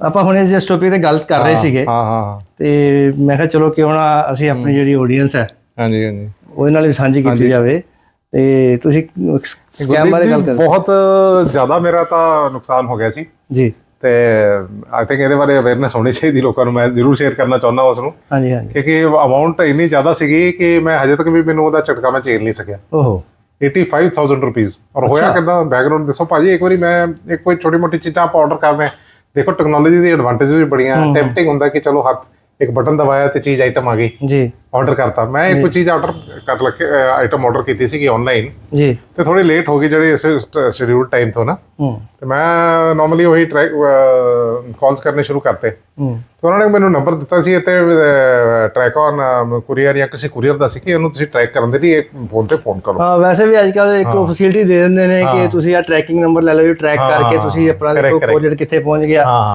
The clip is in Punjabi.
ਆਪਾਂ ਹੁਣੇ ਜਿਸ ਟੋਪਿਕ ਤੇ ਗੱਲ ਕਰ ਰਹੇ ਸੀਗੇ। ਹਾਂ ਹਾਂ ਤੇ ਮੈਂ ਕਿਹਾ ਚਲੋ ਕਿਉਂ ਨਾ ਅਸੀਂ ਆਪਣੀ ਜਿਹੜੀ ਆਡੀਅנס ਹੈ ਹਾਂਜੀ ਹਾਂਜੀ। ਉਹਦੇ ਨਾਲ ਵੀ ਸਾਂਝੀ ਕੀਤੀ ਜਾਵੇ। ਤੇ ਤੁਸੀਂ ਸਕੈਮ ਬਾਰੇ ਗੱਲ ਕਰ। ਬਹੁਤ ਜ਼ਿਆਦਾ ਮੇਰਾ ਤਾਂ ਨੁਕਸਾਨ ਹੋ ਗਿਆ ਸੀ। ਜੀ। ਤੇ ਆਈ ਥਿੰਕ ਇਹਦੇ ਬਾਰੇ ਅਵੇਅਰਨੈਸ ਹੋਣੀ ਚਾਹੀਦੀ ਲੋਕਾਂ ਨੂੰ। ਮੈਂ ਜ਼ਰੂਰ ਸ਼ੇਅਰ ਕਰਨਾ ਚਾਹੁੰਦਾ ਉਸ ਨੂੰ। ਹਾਂਜੀ ਹਾਂਜੀ। ਕਿਉਂਕਿ ਅਮਾਉਂਟ ਇੰਨੀ ਜ਼ਿਆਦਾ ਸੀਗੀ ਕਿ ਮੈਂ ਹਜੇ ਤੱਕ ਵੀ ਮੈਨੂੰ ਉਹਦਾ ਝਟਕਾ ਮੈਂ ਝੇਲ ਨਹੀਂ ਸਕਿਆ। ਓਹੋ। 85000 ਰੁਪੀਸ ਔਰ ਹੋਇਆ ਕਿਦਾਂ? ਬੈਕਗ੍ਰਾਉਂਡ ਦੱਸੋ ਭਾਜੀ ਇੱਕ ਵਾਰੀ ਮੈਂ ਇੱਕ ਕੋਈ ਛੋਟੀ ਮੋਟੀ ਚੀਜ਼ਾਂ ਆਪਾਂ ਆਰਡਰ ਕਰਦੇ ਹਾਂ। ਦੇਖੋ ਟੈਕਨੋਲੋਜੀ ਦੀ ਐਡਵਾਂਟੇਜ ਵੀ ਬੜੀਆਂ ਟੈਂਪਟਿੰਗ ਹੁੰਦਾ ਕਿ ਚਲੋ ਹੱਥ ਇੱਕ ਬਟਨ ਦਬਾਇਆ ਤੇ ਚੀਜ਼ ਆਈਟਮ ਆ ਗਈ। ਜੀ। ਆਰਡਰ ਕਰਤਾ। ਮੈਂ ਇੱਕ ਚੀਜ਼ ਆਰਡਰ ਕਰ ਲੱਕੇ ਆਈਟਮ ਆਰਡਰ ਕੀਤੀ ਸੀਗੀ ਆਨਲਾਈਨ ਜੀ। ਤੇ ਥੋੜੀ ਲੇਟ ਹੋ ਗਈ ਜਿਹੜੇ ਇਸ ਸ਼ਡਿਊਲ ਟਾਈਮ ਤੋਂ ਨਾ। ਹੂੰ। ਤੇ ਮੈਂ ਨਾਰਮਲੀ ਉਹੀ ਟਰੈਕ ਕਾਲਸ ਕਰਨੇ ਸ਼ੁਰੂ ਕਰਤੇ। ਹੂੰ। ਤੇ ਉਹਨਾਂ ਨੇ ਮੈਨੂੰ ਨੰਬਰ ਦਿੱਤਾ ਸੀ ਤੇ ਟਰੈਕ ਔਨ ਕੁਰੀਅਰ ਜਾਂ ਕਿਸੇ ਕੁਰੀਅਰ ਦਾ ਸੀ ਕਿ ਇਹਨੂੰ ਤੁਸੀਂ ਟਰੈਕ ਕਰਨ ਦੇ ਲਈ ਇੱਕ ਫੋਨ ਤੇ ਫੋਨ ਕਰੋ। ਹਾਂ ਵੈਸੇ ਵੀ ਅੱਜ ਕੱਲ ਇੱਕ ਫੈਸਿਲਿਟੀ ਦੇ ਦਿੰਦੇ ਨੇ ਕਿ ਤੁਸੀਂ ਆ ਟਰੈਕਿੰਗ ਨੰਬਰ ਲੈ ਲਓ ਜੀ ਟਰੈਕ ਕਰਕੇ ਤੁਸੀਂ ਆਪਣਾ ਦੇਖੋ. ਕੋਰੀਅਰ ਕਿੱਥੇ ਪਹੁੰਚ ਗਿਆ। ਹਾਂ।